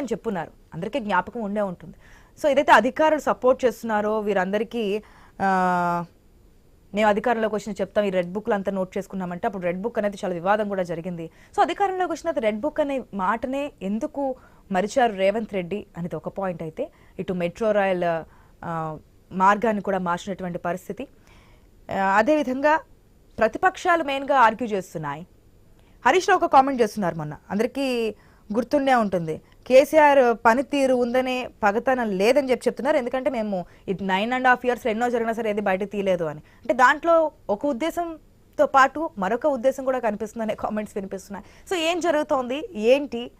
అని చెప్పున్నారు. అందరికీ జ్ఞాపకం ఉండే ఉంటుంది. సో ఏదైతే అధికారులు సపోర్ట్ చేస్తున్నారో వీరందరికీ మేము అధికారంలోకి వచ్చిన చెప్తాం ఈ రెడ్ బుక్లు అంతా నోట్ చేసుకున్నామంటే అప్పుడు రెడ్ బుక్ అనేది చాలా వివాదం కూడా జరిగింది. సో అధికారంలోకి వచ్చిన రెడ్ బుక్ అనే మాటనే ఎందుకు మరిచారు రేవంత్ రెడ్డి అనేది ఒక పాయింట్ అయితే ఇటు మెట్రో రైల్ మార్గాన్ని కూడా మార్చినటువంటి పరిస్థితి. అదేవిధంగా ప్రతిపక్షాలు మెయిన్గా ఆర్గ్యూ చేస్తున్నాయి. హరీష్ రావు ఒక కామెంట్ చేస్తున్నారు మొన్న. అందరికీ గుర్తుండే ఉంటుంది. కేసీఆర్ పనితీరు ఉందనే పగతనం లేదని చెప్పి చెప్తున్నారు. ఎందుకంటే మేము ఇది నైన్ అండ్ హాఫ్ ఇయర్స్ ఎన్నో జరిగినా సరే ఏది బయట తీయలేదు అని. అంటే దాంట్లో ఒక ఉద్దేశంతో పాటు మరొక ఉద్దేశం కూడా కనిపిస్తుందనే కామెంట్స్ వినిపిస్తున్నాయి. సో ఏం జరుగుతోంది? ఏంటి?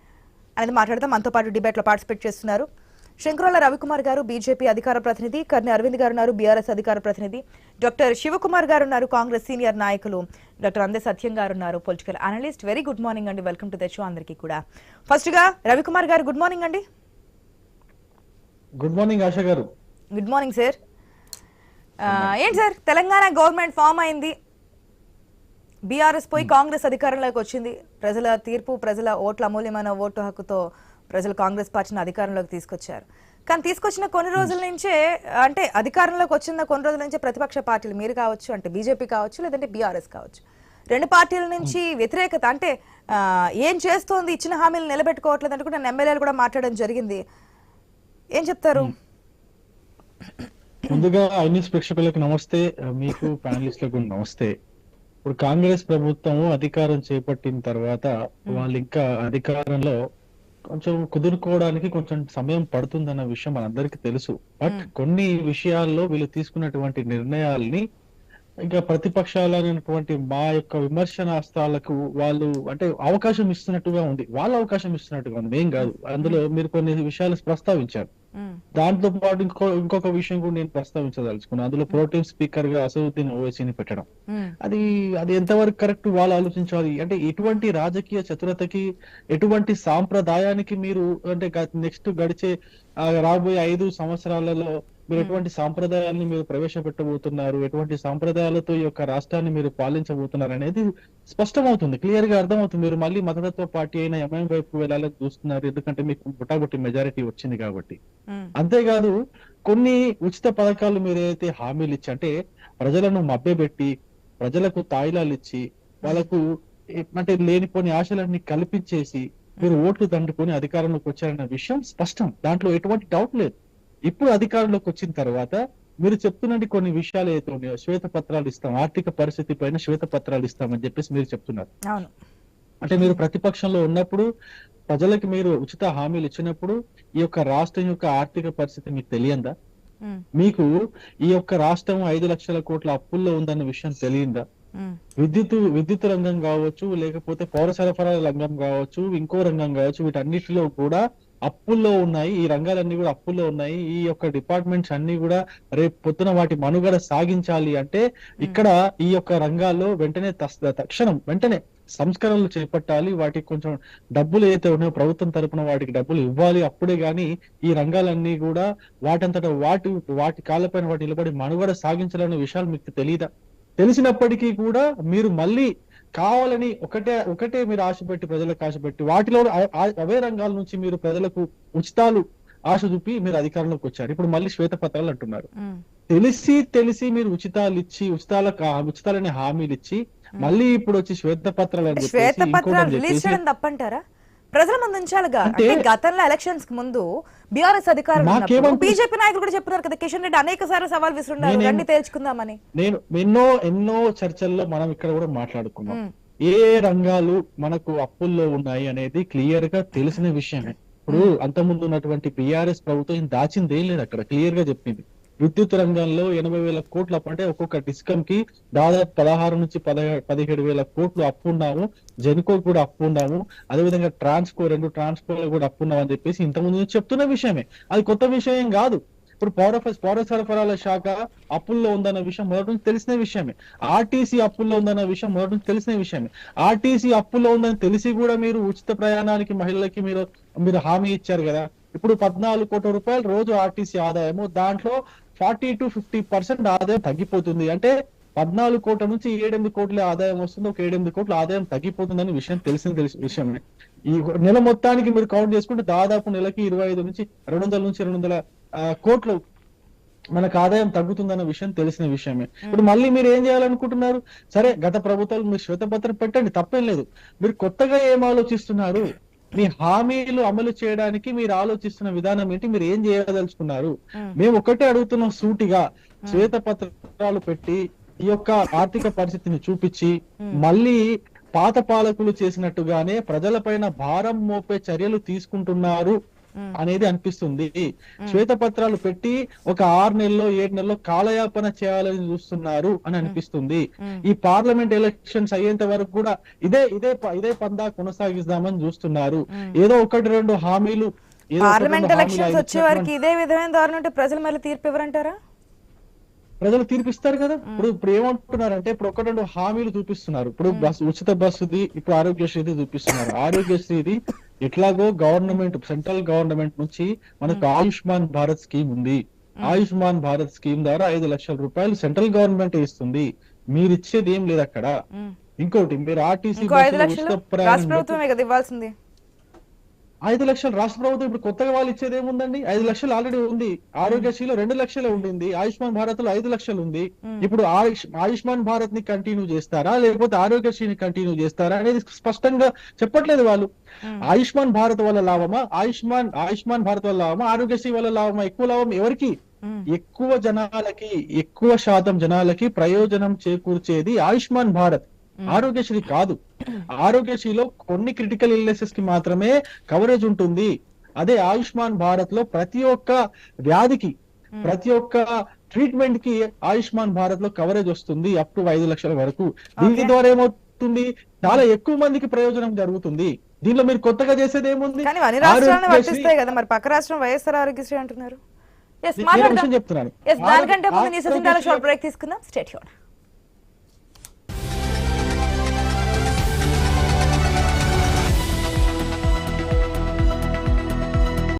అనేది మాట్లాడదాం. మనతో పాటు డిబేట్లో పార్టిసిపేట్ చేస్తున్నారు. శంకరాల రవికుమార్ గారు బీజేపీ అధికార ప్రతినిధి కర్ని అరవింద్ గారు ఉన్నారు బీఆర్ఎస్ అధికార ప్రతినిధి. డాక్టర్ శివకుమార్ గారు ఉన్నారు కాంగ్రెస్ సీనియర్ నాయకులు. డాక్టర్ అందే సత్యం గారు ఉన్నారు political analyst. Very good morning అండి. వెల్కమ్ టు ద షో అందరికీ కూడా. ఫస్ట్గా రవికుమార్ గారు గుడ్ మార్నింగ్ అండి. గుడ్ మార్నింగ్ ఆశ గారు. గుడ్ మార్నింగ్ సార్ ఏంటి సార్ తెలంగాణ గవర్నమెంట్ ఫామ్ అయింది. బీఆర్ఎస్ పోయి కాంగ్రెస్ అధికారంలోకి వచ్చింది. ప్రజల తీర్పు ప్రజల ఓట్ల అమూల్యమైన ఓటు హక్కుతో ప్రజలు కాంగ్రెస్ పార్టీని అధికారంలోకి తీసుకొచ్చారు. కానీ తీసుకొచ్చిన కొన్ని రోజుల నుంచే అంటే అధికారంలోకి వచ్చిన కొన్ని రోజుల నుంచే ప్రతిపక్ష పార్టీలు మీరు కావచ్చు అంటే బీజేపీ కావచ్చు లేదంటే బీఆర్ఎస్ కావచ్చు రెండు పార్టీల నుంచి వ్యతిరేకత అంటే ఏం చేస్తోంది ఇచ్చిన హామీలు నిలబెట్టుకోవట్లేదు అంటే కూడా ఎమ్మెల్యేలు కూడా మాట్లాడడం జరిగింది. ఏం చెప్తారు? ముందుగా ఐన్యూస్ ప్రేక్షకులకు నమస్తే. మీకు ప్యానలిస్టులకు నమస్తే. ఇప్పుడు కాంగ్రెస్ ప్రభుత్వం అధికారం చేపట్టిన తర్వాత వాళ్ళు ఇంకా అధికారంలో కొంచెం కుదురుకోవడానికి కొంచెం సమయం పడుతుందన్న విషయం మనందరికీ తెలుసు. బట్ కొన్ని విషయాల్లో వీళ్ళు తీసుకున్నటువంటి నిర్ణయాల్ని ఇంకా ప్రతిపక్షాలైనటువంటి మా యొక్క విమర్శనాస్త్రాలకు వాళ్ళు అంటే అవకాశం ఇస్తున్నట్టుగా ఉంది. వాళ్ళ అవకాశం ఇస్తున్నట్టుగా ఉంది. మేం కాదు. అందులో మీరు కొన్ని విషయాలు ప్రస్తావించారు. దాంతో పాటు ఇంకో ఇంకొక విషయం కూడా నేను ప్రస్తావించదలుచుకున్నాను అందులో ప్రోటీన్ స్పీకర్గా అసదుద్దీన్ ఓవైసీని పెట్టడం. అది అది ఎంతవరకు కరెక్ట్ వాళ్ళు ఆలోచించాలి? అంటే ఎటువంటి రాజకీయ చతురతకి ఎటువంటి సాంప్రదాయానికి మీరు అంటే నెక్స్ట్ గడిచే రాబోయే ఐదు సంవత్సరాలలో మీరు ఎటువంటి సాంప్రదాయాన్ని మీరు ప్రవేశపెట్టబోతున్నారు? ఎటువంటి సాంప్రదాయాలతో ఈ యొక్క రాష్ట్రాన్ని మీరు పాలించబోతున్నారు అనేది స్పష్టమవుతుంది క్లియర్గా అర్థమవుతుంది. మీరు మళ్ళీ మతతత్వ పార్టీ అయిన ఎంఐఎం వైపు వెళ్ళాలని చూస్తున్నారు. ఎందుకంటే మీకు బుటాబుట్టి మెజారిటీ వచ్చింది కాబట్టి. అంతేకాదు కొన్ని ఉచిత పథకాలు మీరు ఏదైతే హామీలు ఇచ్చి అంటే ప్రజలను మభ్యపెట్టి ప్రజలకు తాయిలాలు ఇచ్చి వాళ్ళకు అంటే లేనిపోని ఆశలన్నీ కల్పించేసి మీరు ఓట్లు దండుకొని అధికారంలోకి వచ్చారన్న విషయం స్పష్టం. దాంట్లో ఎటువంటి డౌట్ లేదు. ఇప్పుడు అధికారంలోకి వచ్చిన తర్వాత మీరు చెప్తున్నట్టు కొన్ని విషయాలు ఏదైతే ఉన్నాయో శ్వేత పత్రాలు ఇస్తాం ఆర్థిక పరిస్థితి పైన శ్వేత పత్రాలు ఇస్తామని చెప్పేసి మీరు చెప్తున్నారు అంటే మీరు ప్రతిపక్షంలో ఉన్నప్పుడు ప్రజలకు మీరు ఉచిత హామీలు ఇచ్చినప్పుడు ఈ యొక్క రాష్ట్రం యొక్క ఆర్థిక పరిస్థితి మీకు తెలియందా. మీకు ఈ యొక్క రాష్ట్రం ఐదు లక్షల కోట్ల అప్పుల్లో ఉందన్న విషయం తెలియందా. విద్యుత్ విద్యుత్ రంగం కావచ్చు లేకపోతే పౌర సరఫరాల రంగం కావచ్చు ఇంకో రంగం కావచ్చు వీటన్నిటిలో కూడా అప్పుల్లో ఉన్నాయి ఈ రంగాలన్నీ కూడా అప్పుల్లో ఉన్నాయి. ఈ యొక్క డిపార్ట్మెంట్స్ అన్ని కూడా రేపు పొద్దున వాటి మనుగడ సాగించాలి అంటే ఇక్కడ ఈ యొక్క రంగాల్లో వెంటనే తక్షణం వెంటనే సంస్కరణలు చేపట్టాలి. వాటికి కొంచెం డబ్బులు ఏదైతే ఉన్నాయో ప్రభుత్వం తరపున వాటికి డబ్బులు ఇవ్వాలి. అప్పుడే గాని ఈ రంగాలన్నీ కూడా వాటంతట వాటి వాటి కాళ్ళపైన వాటి నిలబడి మనుగడ సాగించాలనే విషయాలు మీకు తెలియదా తెలిసినప్పటికీ కూడా మీరు మళ్ళీ కావాలని ఒకటే ఒకటే మీరు ఆశపెట్టి ప్రజలకు ఆశపెట్టి వాటిలో అవే రంగాల నుంచి మీరు ప్రజలకు ఉచితాలు ఆశ చూపి మీరు అధికారంలోకి వచ్చారు. ఇప్పుడు మళ్ళీ శ్వేతపత్రాలు అంటున్నారు. మ్మ్. తెలిసి తెలిసి మీరు ఉచితాలు ఇచ్చి ఉచితాలకు ఆ- ఉచితాలనే హామీలు ఇచ్చి మళ్ళీ ఇప్పుడు వచ్చి శ్వేతపత్రాలు అని చెప్పేసి శ్వేత ఇంకోటి ప్రజల ముందు ఉంచాలిగా అంటే- గతంలో ఎలక్షన్స్కి ముందు బీఆర్ఎస్ అధికారులు బీజేపీ నాయకులు కూడా చెప్తున్నారు కదా కిషన్ రెడ్డి అనేక సార్లు సవాల్ విసురున్నారు. నేనేం- రండి తేల్చుకుందామని. నేను ఎన్నో ఎన్నో చర్చల్లో మనం ఇక్కడ కూడా మాట్లాడుకున్నాం. ఏ రంగాలు మనకు అప్పుల్లో ఉన్నాయి అనేది క్లియర్గా తెలిసిన విషయమే. ఇప్పుడు అంతకుముందు ఉన్నటువంటి పిఆర్ఎస్ ప్రభుత్వం దాచింది ఏం లేదు అక్కడ క్లియర్గా చెప్పింది. విద్యుత్ రంగంలో ఎనభై వేల కోట్లు అప్పు అంటే ఒక్కొక్క డిస్కమ్కి దాదాపు పదహారు నుంచి పదిహేడు పదిహేడు వేల కోట్లు అప్పు ఉన్నాము. జెన్కో కూడా అప్పు ఉన్నాము. అదేవిధంగా ట్రాన్స్కో రెండు ట్రాన్స్కో కూడా అప్పు ఉన్నామని చెప్పేసి ఇంతకుముందు నుంచి చెప్తున్న విషయమే. అది కొత్త విషయం ఏం కాదు. ఇప్పుడు పౌర పౌర సరఫరాల శాఖ అప్పుల్లో ఉందన్న విషయం మొదటి నుంచి తెలిసిన విషయమే. ఆర్టీసీ అప్పుల్లో ఉందన్న విషయం మొదటి నుంచి తెలిసిన విషయమే. ఆర్టీసీ అప్పుల్లో ఉందని తెలిసి కూడా మీరు ఉచిత ప్రయాణానికి మహిళలకి మీరు మీరు హామీ ఇచ్చారు కదా. ఇప్పుడు పద్నాలుగు కోట్ల రూపాయలు రోజు ఆర్టీసీ ఆదాయము. దాంట్లో ఫార్టీ టు ఫిఫ్టీ పర్సెంట్ ఆదాయం తగ్గిపోతుంది. అంటే పద్నాలుగు కోట్ల నుంచి ఏడెనిమిది కోట్ల ఆదాయం వస్తుంది. ఒక ఏడెనిమిది కోట్ల ఆదాయం తగ్గిపోతుందని విషయం తెలిసిన తెలిసిన విషయమే. ఈ నెల మొత్తానికి మీరు కౌంట్ చేసుకుంటే దాదాపు నెలకి ఇరవై ఐదు నుంచి రెండు వందల నుంచి రెండు వందల ఆ, కోట్లు మనకు ఆదాయం తగ్గుతుందన్న విషయం తెలిసిన విషయమే. ఇప్పుడు మళ్ళీ మీరు ఏం చేయాలనుకుంటున్నారు? సరే గత ప్రభుత్వాలు మీరు శ్వేతపత్రం పెట్టండి తప్పేం లేదు. మీరు కొత్తగా ఏం ఆలోచిస్తున్నారు? మీ హామీలు అమలు చేయడానికి మీరు ఆలోచిస్తున్న విధానం ఏంటి? మీరు ఏం చేయదలుచుకున్నారు? మ్మ్. ఒకటే అడుగుతున్నాం సూటిగా. శ్వేతపత్రాలు పెట్టి ఈ యొక్క ఆర్థిక పరిస్థితిని చూపించి మళ్ళీ పాత పాలకులు చేసినట్టుగానే ప్రజలపైన భారం మోపే చర్యలు తీసుకుంటున్నారు. అనేది అనిపిస్తుంది. శ్వేతపత్రాలు పెట్టి ఒక ఆరు నెలల్లో ఏడు నెలల్లో కాలయాపన చేయాలని చూస్తున్నారు అని అనిపిస్తుంది. ఈ పార్లమెంట్ ఎలక్షన్స్ అయ్యేంత వరకు కూడా ఇదే ఇదే ఇదే పందా కొనసాగిద్దామని చూస్తున్నారు. ఏదో ఒకటి రెండు హామీలు పార్లమెంట్ ఎలక్షన్స్ వచ్చే వారికి ఇదే విధమైన దారుణం ఉంటే ప్రజలు మళ్ళీ తీర్పు ఇవ్వరంటారా? ప్రజలు తీర్పిస్తారు కదా? ఇప్పుడు ఇప్పుడు ఏమంటున్నారంటే ఇప్పుడు ఒక రెండు హామీలు చూపిస్తున్నారు. ఇప్పుడు బస్ ఉచిత బస్సుది ఇప్పుడు ఆరోగ్యశ్రీది చూపిస్తున్నారు. ఆరోగ్యశ్రీది ఎట్లాగో గవర్నమెంట్ సెంట్రల్ గవర్నమెంట్ నుంచి మనకు ఆయుష్మాన్ భారత్ స్కీమ్ ఉంది. ఆయుష్మాన్ భారత్ స్కీమ్ ద్వారా ఐదు లక్షల రూపాయలు సెంట్రల్ గవర్నమెంట్ ఇస్తుంది? మీరు ఇచ్చేది ఏం లేదు అక్కడ. మ్మ్. ఇంకోటి మీరు ఆర్టీసీ ఇంకో ఐదు లక్షలు రాష్ట్ర ప్రభుత్వమే కదా ఇవ్వాల్సింది. ఐదు లక్షలు రాష్ట్ర ప్రభుత్వం ఇప్పుడు కొత్తగా వాళ్ళు ఇచ్చేది ఏముందండి? ఐదు లక్షలు ఆల్రెడీ ఉంది. ఆరోగ్యశ్రీలో రెండు లక్షలే ఉండింది. ఆయుష్మాన్ భారత్లో ఐదు లక్షలు ఉంది. ఇప్పుడు ఆయుష్ ఆయుష్మాన్ భారత్ని కంటిన్యూ చేస్తారా? లేకపోతే ఆరోగ్యశ్రీని కంటిన్యూ చేస్తారా? అనేది స్పష్టంగా చెప్పట్లేదు వాళ్ళు. ఆయుష్మాన్ భారత్ వల్ల లాభమా? ఆయుష్మాన్ ఆయుష్మాన్ భారత్ వల్ల లాభమా? ఆరోగ్యశ్రీ వల్ల లాభమా? ఎక్కువ లాభం ఎవరికి. ఎక్కువ జనాలకి ఎక్కువ శాతం జనాలకి ప్రయోజనం చేకూర్చేది ఆయుష్మాన్ భారత్. ఆరోగ్యశ్రీ కాదు. ఆరోగ్యశ్రీలో కొన్ని క్రిటికల్ ఇల్నెసెస్కి మాత్రమే కవరేజ్ ఉంటుంది. అదే ఆయుష్మాన్ భారత్లో ప్రతి ఒక్క వ్యాధికి ప్రతి ఒక్క ట్రీట్మెంట్కి ఆయుష్మాన్ భారత్లో కవరేజ్ వస్తుంది అప్ టు ఐదు లక్షల వరకు. దీని. ద్వారా ఏమవుతుంది? చాలా ఎక్కువ మందికి ప్రయోజనం జరుగుతుంది. దీనిలో మీరు కొత్తగా చేసేది ఏముంది? కదా మరి. పక్క రాష్ట్రం వైఎస్ఆర్ ఆరోగ్యశ్రీ అంటున్నారు. చెప్తున్నాను. దానికంటే ముందు బ్రేక్ తీసుకుందాం. స్టేట్